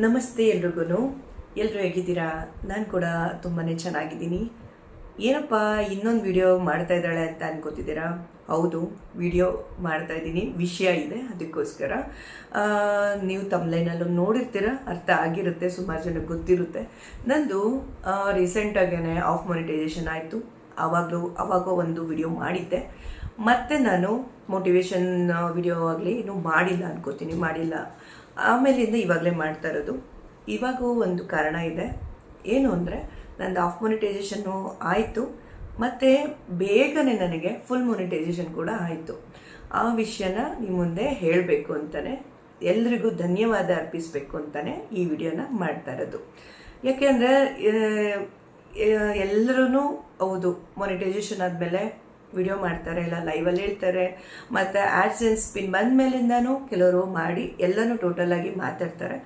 ನಮಸ್ತೆ ಎಲ್ರಿಗೂ. ಎಲ್ಲರೂ ಹೇಗಿದ್ದೀರಾ? ನಾನು ಕೂಡ ತುಂಬಾ ಚೆನ್ನಾಗಿದ್ದೀನಿ. ಏನಪ್ಪ, ಇನ್ನೊಂದು ವಿಡಿಯೋ ಮಾಡ್ತಾ ಇದ್ದಾಳೆ ಅಂತ ಅನ್ಕೋತಿದ್ದೀರಾ? ಹೌದು, ವಿಡಿಯೋ ಮಾಡ್ತಾ ಇದ್ದೀನಿ. ವಿಷಯ ಇದೆ, ಅದಕ್ಕೋಸ್ಕರ. ನೀವು ತಮ್ಲೈನಲ್ಲೂ ನೋಡಿರ್ತೀರ, ಅರ್ಥ ಆಗಿರುತ್ತೆ, ಸುಮಾರು ಜನಕ್ಕೆ ಗೊತ್ತಿರುತ್ತೆ. ನಂದು ರೀಸೆಂಟಾಗೇ ಆಫ್ ಮೋನಿಟೈಸೇಷನ್ ಆಯಿತು. ಆವಾಗಲೂ ಆವಾಗ ಒಂದು ವಿಡಿಯೋ ಮಾಡಿದ್ದೆ. ಮತ್ತೆ ನಾನು ಮೋಟಿವೇಶನ್ ವಿಡಿಯೋ ಆಗಲಿ, ಇನ್ನೂ ಮಾಡಿಲ್ಲ ಅನ್ಕೋತೀನಿ, ಮಾಡಿಲ್ಲ. ಆಮೇಲಿಂದ ಇವಾಗಲೇ ಮಾಡ್ತಾ ಇರೋದು. ಇವಾಗೂ ಒಂದು ಕಾರಣ ಇದೆ. ಏನು ಅಂದರೆ, ನಂದು ಆಫ್ ಮೊನಿಟೈಸೇಷನ್ನು ಆಯಿತು. ಮತ್ತು ಬೇಗನೆ ನನಗೆ ಫುಲ್ ಮೊನಿಟೈಸೇಷನ್ ಕೂಡ ಆಯಿತು. ಆ ವಿಷಯನ ನಿಮ್ಮ ಮುಂದೆ ಹೇಳಬೇಕು ಅಂತಲೇ ಎಲ್ರಿಗೂ ಧನ್ಯವಾದ ಅರ್ಪಿಸಬೇಕು ಅಂತಲೇ ಈ ವಿಡಿಯೋನ ಮಾಡ್ತಾ ಇರೋದು. ಯಾಕೆಂದರೆ ಎಲ್ಲರೂ ಹೌದು ಮೊನಿಟೈಸೇಷನ್ ಆದಮೇಲೆ ವಿಡಿಯೋ ಮಾಡ್ತಾರೆ ಇಲ್ಲ ಲೈವಲ್ಲಿ ಹೇಳ್ತಾರೆ. ಮತ್ತು ಆ್ಯಡ್ಸೆನ್ಸ್ ಪಿನ್ ಬಂದ ಮೇಲಿಂದನೂ ಕೆಲವರು ಮಾಡಿ ಎಲ್ಲನೂ ಟೋಟಲಾಗಿ ಮಾತಾಡ್ತಾರೆ.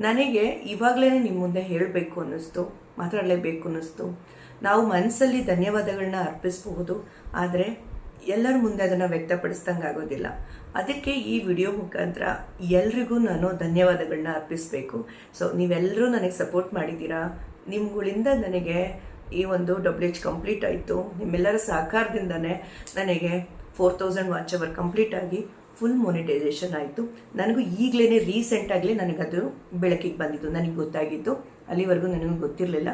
ನನಗೆ ಇವಾಗಲೇ ನಿಮ್ಮ ಮುಂದೆ ಹೇಳಬೇಕು ಅನ್ನಿಸ್ತು, ಮಾತಾಡಲೇಬೇಕು ಅನ್ನಿಸ್ತು. ನಾವು ಮನಸ್ಸಲ್ಲಿ ಧನ್ಯವಾದಗಳನ್ನ ಅರ್ಪಿಸಬಹುದು, ಆದರೆ ಎಲ್ಲರ ಮುಂದೆ ಅದನ್ನು ವ್ಯಕ್ತಪಡಿಸ್ದಂಗೆ ಆಗೋದಿಲ್ಲ. ಅದಕ್ಕೆ ಈ ವಿಡಿಯೋ ಮುಖಾಂತರ ಎಲ್ರಿಗೂ ನಾನು ಧನ್ಯವಾದಗಳನ್ನ ಅರ್ಪಿಸಬೇಕು. ಸೊ ನೀವೆಲ್ಲರೂ ನನಗೆ ಸಪೋರ್ಟ್ ಮಾಡಿದ್ದೀರಾ? ನಿಮ್ಗಳಿಂದ ನನಗೆ ಈ ಒಂದು ಡಬ್ಲ್ಯೂ ಎಚ್ ಕಂಪ್ಲೀಟ್ ಆಯಿತು. ನಿಮ್ಮೆಲ್ಲರ ಸಹಕಾರದಿಂದನೇ ನನಗೆ four thousand watch hour complete ಆಗಿ ಫುಲ್ ಮೊನಿಟೈಸೇಷನ್ ಆಯಿತು. ನನಗೂ ಈಗಲೇ ರೀಸೆಂಟಾಗಲಿ ನನಗದು ಬೆಳಕಿಗೆ ಬಂದಿತ್ತು ನನಗೆ ಗೊತ್ತಾಗಿತ್ತು ಅಲ್ಲಿವರೆಗೂ ನನಗೆ ಗೊತ್ತಿರಲಿಲ್ಲ.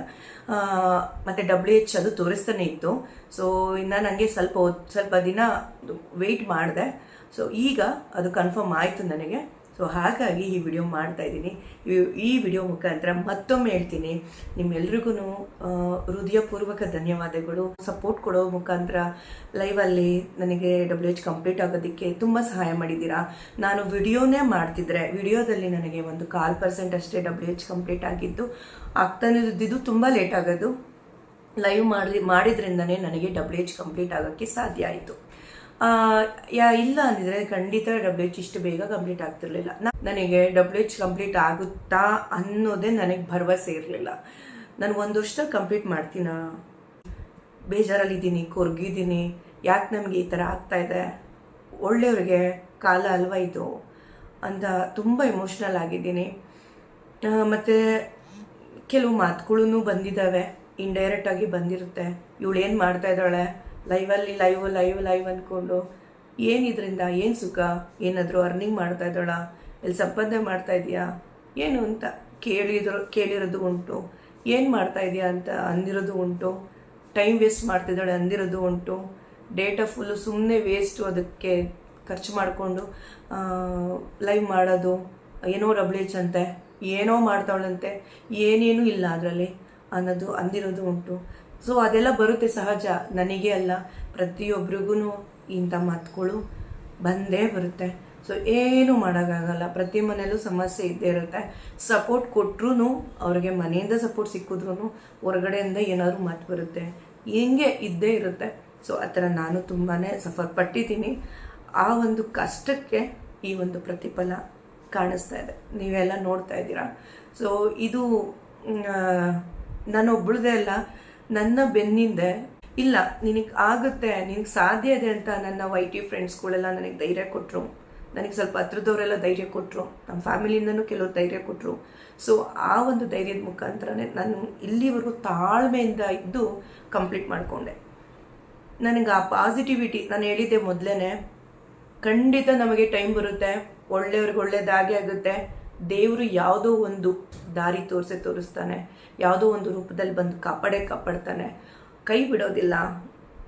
ಮತ್ತು ಡಬ್ಲ್ಯೂ ಎಚ್ ಅದು ತೋರಿಸ್ತಾನೆ ಇತ್ತು. ಸೊ ಇನ್ನು ನನಗೆ ಸ್ವಲ್ಪ ಸ್ವಲ್ಪ ದಿನ ವೆಯ್ಟ್ ಮಾಡಿದೆ. ಸೊ ಈಗ ಅದು ಕನ್ಫರ್ಮ್ ಆಯಿತು ನನಗೆ. ಸೊ ಹಾಗಾಗಿ ಈ ವಿಡಿಯೋ ಮಾಡ್ತಾ ಇದ್ದೀನಿ. ಈ- ವಿಡಿಯೋ ಮುಖಾಂತರ ಮತ್ತೊಮ್ಮೆ ಹೇಳ್ತೀನಿ. ನಿಮ್ಮೆಲ್ರಿಗೂ ಹೃದಯಪೂರ್ವಕ ಧನ್ಯವಾದಗಳು. ಸಪೋರ್ಟ್ ಕೊಡೋ ಮುಖಾಂತರ ಲೈವಲ್ಲಿ ನನಗೆ ಡಬ್ಲ್ಯೂ ಎಚ್ ಕಂಪ್ಲೀಟ್ ಆಗೋದಕ್ಕೆ ತುಂಬ ಸಹಾಯ ಮಾಡಿದ್ದೀರಾ. ನಾನು ವಿಡಿಯೋನೇ ಮಾಡ್ತಿದ್ರೆ ವಿಡಿಯೋದಲ್ಲಿ ನನಗೆ ಒಂದು ಕಾಲ್ ಪರ್ಸೆಂಟ್ ಅಷ್ಟೇ ಡಬ್ಲ್ಯೂ ಎಚ್ ಕಂಪ್ಲೀಟ್ ಆಗಿದ್ದು ಆಗ್ತಾನೆ ಇದ್ದಿದ್ದು ತುಂಬ ಲೇಟ್ ಆಗೋದು. ಲೈವ್ ಮಾಡಿ, ಮಾಡಿದ್ರಿಂದನೇ ನನಗೆ ಡಬ್ಲ್ಯೂ ಎಚ್ ಕಂಪ್ಲೀಟ್ ಆಗೋಕ್ಕೆ ಸಾಧ್ಯ ಆಯಿತು. ಯಾ, ಇಲ್ಲ ಅಂದಿದ್ರೆ ಖಂಡಿತ ಡಬ್ಲ್ಯೂ ಎಚ್ ಇಷ್ಟು ಬೇಗ ಕಂಪ್ಲೀಟ್ ಆಗ್ತಿರ್ಲಿಲ್ಲ. ನನಗೆ ಡಬ್ಲ್ಯೂ ಎಚ್ ಕಂಪ್ಲೀಟ್ ಆಗುತ್ತಾ ಅನ್ನೋದೇ ನನಗೆ ಭರವಸೆ ಇರಲಿಲ್ಲ. ನಾನು ಒಂದು ವರ್ಷ ಕಂಪ್ಲೀಟ್ ಮಾಡ್ತೀನ? ಬೇಜಾರಲ್ಲಿದ್ದೀನಿ, ಕೊರ್ಗಿದ್ದೀನಿ. ಯಾಕೆ ನಮಗೆ ಈ ಥರ ಆಗ್ತಾ ಇದೆ? ಒಳ್ಳೆಯವ್ರಿಗೆ ಕಾಲ ಅಲ್ವಾ ಇದು? ಅಂತ ತುಂಬ ಎಮೋಷ್ನಲ್ ಆಗಿದ್ದೀನಿ. ಮತ್ತು ಮತ್ತೆ ಕೆಲವು ಮಾತುಗಳೂ ಬಂದಿದ್ದಾವೆ ಇಂಡೈರೆಕ್ಟಾಗಿ ಬಂದಿರುತ್ತೆ. ಇವಳೇನು ಏನು ಮಾಡ್ತಾ ಇದ್ದಾಳೆ? ಲೈವಲ್ಲಿ ಲೈವ್ ಲೈವ್ ಲೈವ್ ಅಂದ್ಕೊಂಡು ಏನು ಇದರಿಂದ, ಏನು ಸುಖ, ಏನಾದರೂ ಅರ್ನಿಂಗ್ ಮಾಡ್ತಾ ಇದ್ದಾಳ? ಎಲ್ಲಿ ಸಂಪಾದನೆ ಮಾಡ್ತಾ ಇದೆಯಾ? ಏನು ಅಂತ ಕೇಳಿದ್ರು, ಕೇಳಿರೋದು ಉಂಟು. ಏನು ಮಾಡ್ತಾ ಇದೆಯಾ ಅಂತ ಅಂದಿರೋದು ಉಂಟು. ಟೈಮ್ ವೇಸ್ಟ್ ಮಾಡ್ತಿದ್ದಾಳೆ ಅಂದಿರೋದು ಉಂಟು. ಡೇಟಾ ಫುಲ್ಲು ಸುಮ್ಮನೆ ವೇಸ್ಟು ಅದಕ್ಕೆ ಖರ್ಚು ಮಾಡಿಕೊಂಡು ಲೈವ್ ಮಾಡೋದು, ಏನೋ ರಬ್ಲೇಜ್ ಅಂತೆ, ಏನೋ ಮಾಡ್ತಾವಳಂತೆ ಏನೇನೂ ಇಲ್ಲ ಅದರಲ್ಲಿ ಅನ್ನೋದು ಅಂದಿರೋದು ಉಂಟು. ಸೊ ಅದೆಲ್ಲ ಬರುತ್ತೆ ಸಹಜ. ನನಗೆ ಅಲ್ಲ ಪ್ರತಿಯೊಬ್ರಿಗೂ ಇಂಥ ಮಾತುಗಳು ಬಂದೇ ಬರುತ್ತೆ. ಸೊ ಏನು ಮಾಡೋಕ್ಕಾಗಲ್ಲ. ಪ್ರತಿ ಮನೆಯಲ್ಲೂ ಸಮಸ್ಯೆ ಇದ್ದೇ ಇರುತ್ತೆ. ಸಪೋರ್ಟ್ ಕೊಟ್ಟರು ಅವ್ರಿಗೆ ಮನೆಯಿಂದ ಸಪೋರ್ಟ್ ಸಿಕ್ಕಿದ್ರು ಹೊರಗಡೆಯಿಂದ ಏನಾದರೂ ಮಾತು ಬರುತ್ತೆ. ಹೆಂಗೆ ಇದ್ದೇ ಇರುತ್ತೆ. ಸೊ ಆ ಥರ ನಾನು ತುಂಬಾ ಸಫರ್ ಪಟ್ಟಿದ್ದೀನಿ ಆ ಒಂದು ಕಷ್ಟಕ್ಕೆ ಈ ಒಂದು ಪ್ರತಿಫಲ ಕಾಣಿಸ್ತಾ ಇದೆ. ನೀವೆಲ್ಲ ನೋಡ್ತಾ ಇದ್ದೀರಾ? ಸೊ ಇದು ನಾನು ಒಬ್ಬಳದೇ ಅಲ್ಲ. ನನ್ನ ಬೆನ್ನಿಂದೆ, ಇಲ್ಲ, ನಿನಗೆ ಆಗುತ್ತೆ, ನಿನಗೆ ಸಾಧ್ಯ ಇದೆ ಅಂತ ನನ್ನ ವೈ ಟಿ ಫ್ರೆಂಡ್ಸ್ಗಳೆಲ್ಲ ನನಗೆ ಧೈರ್ಯ ಕೊಟ್ಟರು ನನಗೆ ಸ್ವಲ್ಪ ಹತ್ರದವರೆಲ್ಲ ಧೈರ್ಯ ಕೊಟ್ಟರು ನಮ್ಮ ಫ್ಯಾಮಿಲಿಯಿಂದನೂ ಕೆಲವರು ಧೈರ್ಯ ಕೊಟ್ಟರು ಸೊ ಆ ಒಂದು ಧೈರ್ಯದ ಮುಖಾಂತರನೇ ನಾನು ಇಲ್ಲಿವರೆಗೂ ತಾಳ್ಮೆಯಿಂದ ಇದ್ದು ಕಂಪ್ಲೀಟ್ ಮಾಡಿಕೊಂಡೆ. ನನಗೆ ಆ ಪಾಸಿಟಿವಿಟಿ ನಾನು ಹೇಳಿದ್ದೆ ಮೊದಲೇ ಖಂಡಿತ ನಮಗೆ ಟೈಮ್ ಬರುತ್ತೆ. ಒಳ್ಳೆಯವ್ರಿಗೆ ಒಳ್ಳೆಯದಾಗೆ ಆಗುತ್ತೆ. ದೇವರು ಯಾವುದೋ ಒಂದು ದಾರಿ ತೋರಿಸೇ ತೋರಿಸ್ತಾನೆ, ಯಾವುದೋ ಒಂದು ರೂಪದಲ್ಲಿ ಬಂದು ಕಾಪಾಡೇ ಕಾಪಾಡ್ತಾನೆ. ಕೈ ಬಿಡೋದಿಲ್ಲ.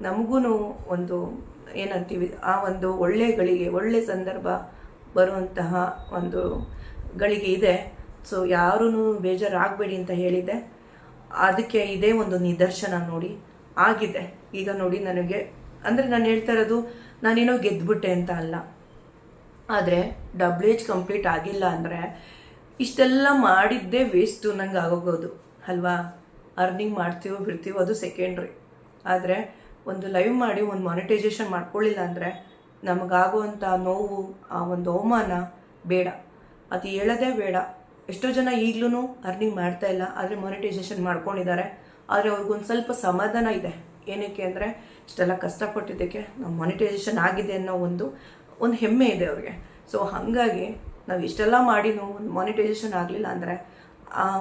ನಮಗೂ ಒಂದು ಏನಂತೀವಿ, ಆ ಒಂದು ಒಳ್ಳೆ ಗಳಿಗೆ, ಒಳ್ಳೆ ಸಂದರ್ಭ ಬರುವಂತಹ ಒಂದು ಗಳಿಗೆ ಇದೆ. ಸೊ ಯಾರೂ ಬೇಜಾರಾಗಬೇಡಿ ಅಂತ ಹೇಳಿದೆ. ಅದಕ್ಕೆ ಇದೇ ಒಂದು ನಿದರ್ಶನ ನೋಡಿ ಆಗಿದೆ. ಈಗ ನೋಡಿ ನನಗೆ, ಅಂದರೆ ನಾನು ಹೇಳ್ತಾ ಇರೋದು ನಾನೇನೋ ಗೆದ್ದುಬಿಟ್ಟೆ ಅಂತ ಅಲ್ಲ. ಆದರೆ ಡಬ್ಲ್ಯೂ ಎಚ್ ಕಂಪ್ಲೀಟ್ ಆಗಿಲ್ಲ ಅಂದರೆ ಇಷ್ಟೆಲ್ಲ ಮಾಡಿದ್ದೇ ವೇಸ್ಟು ನಂಗೆ ಆಗೋಗೋದು, ಅಲ್ವಾ? ಅರ್ನಿಂಗ್ ಮಾಡ್ತೀವೋ ಬಿಡ್ತೀವೋ ಅದು ಸೆಕೆಂಡ್ರಿ ಆದರೆ ಒಂದು ಲೈವ್ ಮಾಡಿ ಒಂದು ಮಾನಿಟೈಸೇಷನ್ ಮಾಡ್ಕೊಳ್ಳಿಲ್ಲ ಅಂದರೆ ನಮಗಾಗುವಂಥ ನೋವು, ಆ ಒಂದು ಅವಮಾನ ಬೇಡ. ಅದು ಹೇಳೋದೇ ಬೇಡ. ಎಷ್ಟೋ ಜನ ಈಗಲೂ ಅರ್ನಿಂಗ್ ಮಾಡ್ತಾ ಇಲ್ಲ, ಆದರೆ ಮಾನಿಟೈಸೇಷನ್ ಮಾಡ್ಕೊಂಡಿದ್ದಾರೆ. ಆದರೆ ಅವ್ರಿಗೊಂದು ಸ್ವಲ್ಪ ಸಮಾಧಾನ ಇದೆ. ಏನಕ್ಕೆ ಅಂದರೆ ಇಷ್ಟೆಲ್ಲ ಕಷ್ಟಪಟ್ಟಿದ್ದಕ್ಕೆ ನಾವು ಮಾನಿಟೈಸೇಷನ್ ಆಗಿದೆ ಅನ್ನೋ ಒಂದು ಒಂದು ಹೆಮ್ಮೆ ಇದೆ ಅವ್ರಿಗೆ. ಸೊ ಹಾಗಾಗಿ ನಾವು ಇಷ್ಟೆಲ್ಲ ಮಾಡಿನೂ ಒಂದು ಮಾನಿಟೈಸೇಷನ್ ಆಗಲಿಲ್ಲ ಅಂದರೆ